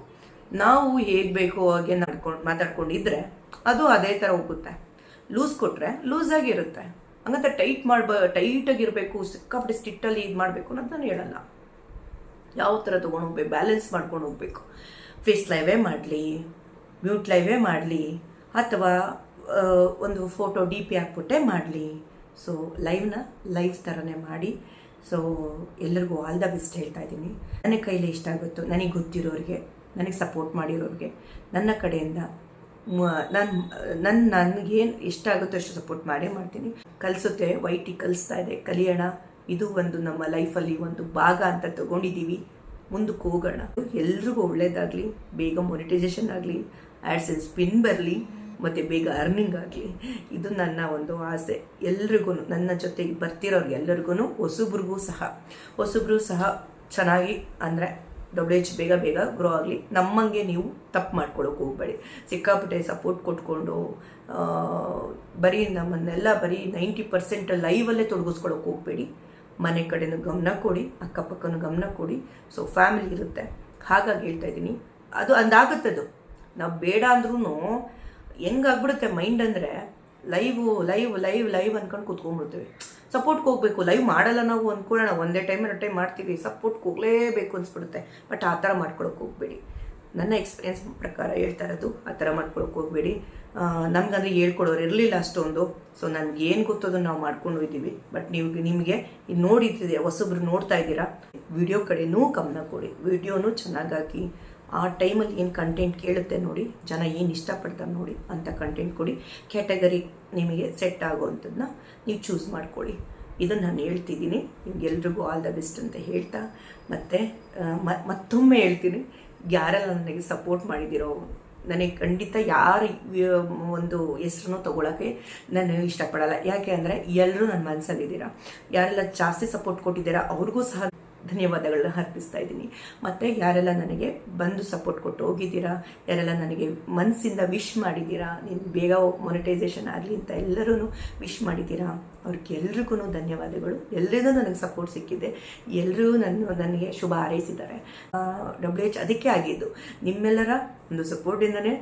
ನಾವು ಹೇಗೆ ಬೇಕೋ ಹಾಗೆ ನಡ್ಕೊಂಡು ಮಾತಾಡ್ಕೊಂಡಿದ್ರೆ ಅದು ಅದೇ ಥರ ಹೋಗುತ್ತೆ. ಲೂಸ್ ಕೊಟ್ಟರೆ ಲೂಸಾಗಿರುತ್ತೆ ಹಂಗಂತ ಟೈಟ್ ಮಾಡ್ಬ ಟೈಟಾಗಿರಬೇಕು ಸಿಕ್ಕಾಪಟ್ಟೆ ಸ್ಟಿಟ್ಟಲ್ಲಿ ಇದು ಮಾಡಬೇಕು ಅನ್ನೋದು ನಾನು ಹೇಳಲ್ಲ. ಯಾವ ಥರ ತೊಗೊಂಡು ಹೋಗ್ಬೇಕು ಬ್ಯಾಲೆನ್ಸ್ ಮಾಡ್ಕೊಂಡು ಹೋಗ್ಬೇಕು. ಫೇಸ್ ಲೈವೇ ಮಾಡಲಿ ಮ್ಯೂಟ್ ಲೈವೇ ಮಾಡಲಿ, ಅಥವಾ ಒಂದು ಫೋಟೋ ಡಿ ಪಿ ಹಾಕ್ಬಿಟ್ಟೆ ಮಾಡಲಿ. ಸೊ ಲೈವ್ನ ಲೈವ್ ಥರನೇ ಮಾಡಿ. ಸೊ ಎಲ್ಲರಿಗೂ ಆಲ್ ದ ಬೆಸ್ಟ್ ಹೇಳ್ತಾ ಇದ್ದೀನಿ. ನನಗೆ ಕೈಲಿ ಇಷ್ಟ ಆಗುತ್ತೋ. ನನಗೆ ಗೊತ್ತಿರೋರಿಗೆ, ನನಗೆ ಸಪೋರ್ಟ್ ಮಾಡಿರೋರಿಗೆ, ನನ್ನ ಕಡೆಯಿಂದ ನಾನು ನನ್ನ ನನಗೇನು ಇಷ್ಟ ಆಗುತ್ತೋ ಅಷ್ಟು ಸಪೋರ್ಟ್ ಮಾಡೇ ಮಾಡ್ತೀನಿ. ಕಲಿಸುತ್ತೆ, ವೈಟಿ ಕಲಿಸ್ತಾ ಇದೆ. ಕಲಿಯೋಣ. ಇದು ಒಂದು ನಮ್ಮ ಲೈಫಲ್ಲಿ ಒಂದು ಭಾಗ ಅಂತ ತಗೊಂಡಿದ್ದೀವಿ. ಮುಂದಕ್ಕೆ ಹೋಗೋಣ. ಎಲ್ರಿಗೂ ಒಳ್ಳೇದಾಗಲಿ. ಬೇಗ ಮೊನಿಟೈಸೇಷನ್ ಆಗಲಿ. ಆ್ಯಡ್ಸೆನ್ಸ್ ಪಿನ್ ಬರಲಿ. ಮತ್ತು ಬೇಗ ಅರ್ನಿಂಗ್ ಆಗಲಿ, ಇದು ನನ್ನ ಒಂದು ಆಸೆ. ಎಲ್ರಿಗೂ ನನ್ನ ಜೊತೆಗೆ ಬರ್ತಿರೋರ್ಗೆ ಎಲ್ಲರಿಗೂ ಹೊಸಬ್ರಿಗೂ ಸಹ, ಹೊಸಬ್ರು ಸಹ ಚೆನ್ನಾಗಿ ಅಂದರೆ ಡಬ್ಲ್ಯೂ ಎಚ್ ಬೇಗ ಬೇಗ ಗ್ರೋ ಆಗಲಿ. ನಮ್ಮಂಗೆ ನೀವು ತಪ್ಪು ಮಾಡ್ಕೊಳ್ಳೋಕೆ ಹೋಗ್ಬೇಡಿ. ಸಿಕ್ಕಾಪಟ್ಟೆ ಸಪೋರ್ಟ್ ಕೊಟ್ಕೊಂಡು ಬರೀ ನಮ್ಮನ್ನೆಲ್ಲ ಬರೀ ನೈಂಟಿ ಪರ್ಸೆಂಟ್ ಲೈವಲ್ಲೇ ತೊಡಗಿಸ್ಕೊಳಕ್ಕೆ ಹೋಗ್ಬೇಡಿ. ಮನೆ ಕಡೆನೂ ಗಮನ ಕೊಡಿ, ಅಕ್ಕಪಕ್ಕನೂ ಗಮನ ಕೊಡಿ. ಸೊ ಫ್ಯಾಮಿಲಿ ಇರುತ್ತೆ. ಹಾಗಾಗಿ ಹೇಳ್ತಾ ಇದ್ದೀನಿ. ಅದು ಅಂದಾಗುತ್ತದು. ನಾವು ಬೇಡ ಅಂದ್ರೂ ಹೆಂಗಾಗ್ಬಿಡುತ್ತೆ ಮೈಂಡ್ ಅಂದರೆ ಲೈವ್ ಲೈವ್ ಲೈವ್ ಲೈವ್ ಅನ್ಕೊಂಡು ಕೂತ್ಕೊಂಡ್ಬಿಡ್ತೀವಿ. ಸಪೋರ್ಟ್ಗೆ ಹೋಗ್ಬೇಕು ಲೈವ್ ಮಾಡಲ್ಲ ನಾವು ಅಂದ್ಕೊಳ್ಳೋಣ ಒಂದೇ ಟೈಮ್ ಎರಡು ಟೈಮ್ ಮಾಡ್ತೀವಿ. ಸಪೋರ್ಟ್ಗೆ ಹೋಗಲೇಬೇಕು ಅನಿಸ್ಬಿಡುತ್ತೆ. ಬಟ್ ಆ ಥರ ಮಾಡ್ಕೊಳಕ್ಕೆ ಹೋಗ್ಬೇಡಿ. ನನ್ನ ಎಕ್ಸ್ಪೀರಿಯನ್ಸ್ ಪ್ರಕಾರ ಹೇಳ್ತಾ ಇರೋದು, ಆ ಥರ ಮಾಡ್ಕೊಳಕ್ಕೆ ಹೋಗ್ಬೇಡಿ. ನಮಗಂದ್ರೆ ಹೇಳ್ಕೊಡೋರು ಇರಲಿಲ್ಲ ಅಷ್ಟೊಂದು. ಸೊ ನನಗೆ ಏನು ಗೊತ್ತೋದು ನಾವು ಮಾಡ್ಕೊಂಡು ಇದ್ದೀವಿ ಬಟ್ ನೀವು, ನಿಮಗೆ ಇದು ನೋಡಿದ್ದಿದೆ, ಹೊಸಬ್ರು ನೋಡ್ತಾ ಇದ್ದೀರಾ. ವಿಡಿಯೋ ಕಡೆನೂ ಗಮನ ಕೊಡಿ. ವಿಡಿಯೋನೂ ಚೆನ್ನಾಗಿ ಆ ಟೈಮಲ್ಲಿ ಏನು ಕಂಟೆಂಟ್ ಕೇಳುತ್ತೆ ನೋಡಿ, ಜನ ಏನು ಇಷ್ಟಪಡ್ತಾರೆ ನೋಡಿ ಅಂತ ಕಂಟೆಂಟ್ ಕೊಡಿ. ಕ್ಯಾಟಗರಿ ನಿಮಗೆ ಸೆಟ್ ಆಗುವಂಥದ್ದನ್ನ ನೀವು ಚೂಸ್ ಮಾಡ್ಕೊಳ್ಳಿ. ಇದನ್ನು ನಾನು ಹೇಳ್ತಿದ್ದೀನಿ. ನಿಮ್ಗೆಲ್ರಿಗೂ ಆಲ್ ದ ಬೆಸ್ಟ್ ಅಂತ ಹೇಳ್ತಾ, ಮತ್ತು ಮತ್ತೊಮ್ಮೆ ಹೇಳ್ತೀನಿ. ಯಾರೆಲ್ಲ ನನಗೆ ಸಪೋರ್ಟ್ ಮಾಡಿದಿರೋ ನನಗೆ ಖಂಡಿತ ಯಾರು ಒಂದು ಹೆಸ್ರನ್ನು ತೊಗೊಳಕ್ಕೆ ನಾನು ಇಷ್ಟಪಡಲ್ಲ. ಯಾಕೆ ಅಂದರೆ ಎಲ್ಲರೂ ನನ್ನ ಮನಸ್ಸಲ್ಲಿದ್ದೀರಾ ಯಾರೆಲ್ಲ ಜಾಸ್ತಿ ಸಪೋರ್ಟ್ ಕೊಟ್ಟಿದ್ದೀರಾ, ಅವ್ರಿಗೂ ಸಹ ಧನ್ಯವಾದಗಳನ್ನ ಅರ್ಪಿಸ್ತಾ ಇದ್ದೀನಿ. ಮತ್ತು ಯಾರೆಲ್ಲ ನನಗೆ ಬಂದು ಸಪೋರ್ಟ್ ಕೊಟ್ಟು ಹೋಗಿದ್ದೀರಾ, ಯಾರೆಲ್ಲ ನನಗೆ ಮನಸ್ಸಿಂದ ವಿಶ್ ಮಾಡಿದ್ದೀರಾ, ನೀನು ಬೇಗ ಮೊನಿಟೈಸೇಷನ್ ಆಗಲಿ ಅಂತ ಎಲ್ಲರೂ ವಿಶ್ ಮಾಡಿದ್ದೀರಾ ಅವ್ರಿಗೆಲ್ರಿಗೂ ಧನ್ಯವಾದಗಳು. ಎಲ್ಲರಿಗೂ ನನಗೆ ಸಪೋರ್ಟ್ ಸಿಕ್ಕಿದೆ. ಎಲ್ಲರೂ ನನ್ನ, ನನಗೆ ಶುಭ ಹಾರೈಸಿದ್ದಾರೆ. ಡಬ್ಲ್ಯೂ ಎಚ್ ಅದಕ್ಕೆ ಆಗಿದ್ದು, ನಿಮ್ಮೆಲ್ಲರ ಒಂದು ಸಪೋರ್ಟಿಂದನೇ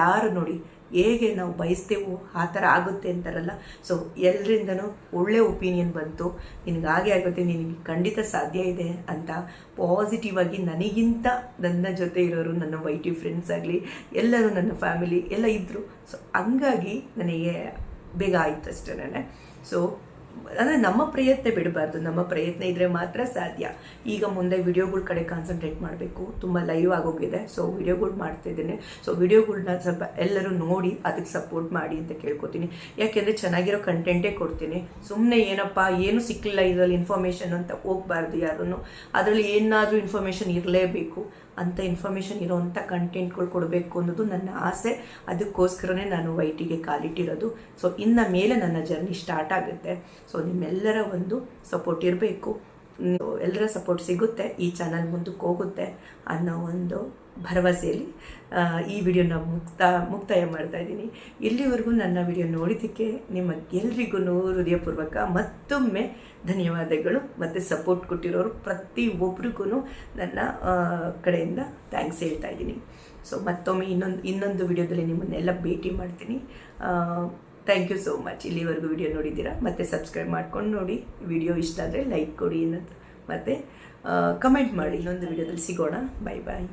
ಯಾರು ನೋಡಿ ಹೇಗೆ ನಾವು ಬಯಸ್ತೇವೋ ಆ ಥರ ಆಗುತ್ತೆ ಅಂತಾರಲ್ಲ. ಸೊ ಎಲ್ಲರಿಂದನೂ ಒಳ್ಳೆ ಒಪಿನಿಯನ್ ಬಂತು. ನಿನಗೆ ಹಾಗೆ ಆಗುತ್ತೆ, ನಿನಗೆ ಖಂಡಿತ ಸಾಧ್ಯ ಇದೆ ಅಂತ ಪಾಸಿಟಿವ್ ಆಗಿ ನನಗಿಂತ ನನ್ನ ಜೊತೆ ಇರೋರು, ನನ್ನ ವೈಟಿ ಫ್ರೆಂಡ್ಸ್ ಆಗಲಿ, ಎಲ್ಲರೂ ನನ್ನ ಫ್ಯಾಮಿಲಿ ಎಲ್ಲ ಇದ್ದರು ಸೊ ಹಂಗಾಗಿ ನನಗೆ ಬೇಗ ಆಯಿತು ಅಷ್ಟೇ ಸೊ ಅಂದರೆ ನಮ್ಮ ಪ್ರಯತ್ನ ಬಿಡಬಾರ್ದು, ನಮ್ಮ ಪ್ರಯತ್ನ ಇದ್ದರೆ ಮಾತ್ರ ಸಾಧ್ಯ. ಈಗ ಮುಂದೆ ವಿಡಿಯೋಗಳ ಕಡೆ ಕಾನ್ಸಂಟ್ರೇಟ್ ಮಾಡಬೇಕು, ತುಂಬ ಲೈವ್ ಆಗೋಗಿದೆ ಸೊ ವಿಡಿಯೋಗಳು ಮಾಡ್ತಿದ್ದೇನೆ. ಸೊ ವಿಡಿಯೋಗಳನ್ನ ಸ್ವಲ್ಪ ಎಲ್ಲರೂ ನೋಡಿ ಅದಕ್ಕೆ ಸಪೋರ್ಟ್ ಮಾಡಿ ಅಂತ ಕೇಳ್ಕೊತೀನಿ. ಯಾಕೆಂದರೆ ಚೆನ್ನಾಗಿರೋ ಕಂಟೆಂಟೇ ಕೊಡ್ತೀನಿ. ಸುಮ್ಮನೆ ಏನಪ್ಪ, ಏನು ಸಿಕ್ಕಲಿಲ್ಲ ಇದರಲ್ಲಿ ಇನ್ಫಾರ್ಮೇಷನ್ ಅಂತ ಹೋಗ್ಬಾರ್ದು ಯಾರೂ ಅದರಲ್ಲಿ ಏನಾದರೂ ಇನ್ಫಾರ್ಮೇಷನ್ ಇರಲೇಬೇಕು. ಅಂಥ ಇನ್ಫಾರ್ಮೇಷನ್ ಇರೋವಂಥ ಕಂಟೆಂಟ್ಗಳು ಕೊಡಬೇಕು ಅನ್ನೋದು ನನ್ನ ಆಸೆ. ಅದಕ್ಕೋಸ್ಕರನೇ ನಾನು ವೈಟಿಗೆ ಕಾಲಿಟ್ಟಿರೋದು. ಸೊ ಇನ್ನ ಮೇಲೆ ನನ್ನ ಜರ್ನಿ ಸ್ಟಾರ್ಟ್ ಆಗುತ್ತೆ. ಸೊ ನಿಮ್ಮೆಲ್ಲರ ಒಂದು ಸಪೋರ್ಟ್ ಇರಬೇಕು. ಎಲ್ಲರ ಸಪೋರ್ಟ್ ಸಿಗುತ್ತೆ. ಈ ಚಾನಲ್ ಮುಂದಕ್ಕೆ ಹೋಗುತ್ತೆ ಅನ್ನೋ ಒಂದು ಭರವಸೆಯಲ್ಲಿ ಈ ವಿಡಿಯೋನ ಮುಕ್ತ, ಮುಕ್ತಾಯ ಮಾಡ್ತಾ ಇದ್ದೀನಿ. ಇಲ್ಲಿವರೆಗೂ ನನ್ನ ವಿಡಿಯೋ ನೋಡಿದ್ದಕ್ಕೆ ನಿಮ್ಮ ಎಲ್ರಿಗೂ ಹೃದಯಪೂರ್ವಕ ಮತ್ತೊಮ್ಮೆ ಧನ್ಯವಾದಗಳು. ಮತ್ತು ಸಪೋರ್ಟ್ ಕೊಟ್ಟಿರೋರು ಪ್ರತಿ ಒಬ್ರಿಗೂ ನನ್ನ ಕಡೆಯಿಂದ ಥ್ಯಾಂಕ್ಸ್ ಹೇಳ್ತಾ ಇದ್ದೀನಿ. ಸೊ ಮತ್ತೊಮ್ಮೆ ಇನ್ನೊಂದು ಇನ್ನೊಂದು ವಿಡಿಯೋದಲ್ಲಿ ನಿಮ್ಮನ್ನೆಲ್ಲ ಭೇಟಿ ಮಾಡ್ತೀನಿ. ಥ್ಯಾಂಕ್ ಯು ಸೋ ಮಚ್ ಇಲ್ಲಿವರೆಗೂ ವಿಡಿಯೋ ನೋಡಿದ್ದೀರಾ? ಮತ್ತು ಸಬ್ಸ್ಕ್ರೈಬ್ ಮಾಡ್ಕೊಂಡು ನೋಡಿ. ವಿಡಿಯೋ ಇಷ್ಟ ಆದರೆ ಲೈಕ್ ಕೊಡಿ ಅನ್ನೋದು. ಮತ್ತು ಕಮೆಂಟ್ ಮಾಡಿ. ಇನ್ನೊಂದು ವಿಡಿಯೋದಲ್ಲಿ ಸಿಗೋಣ. ಬಾಯ್ ಬಾಯ್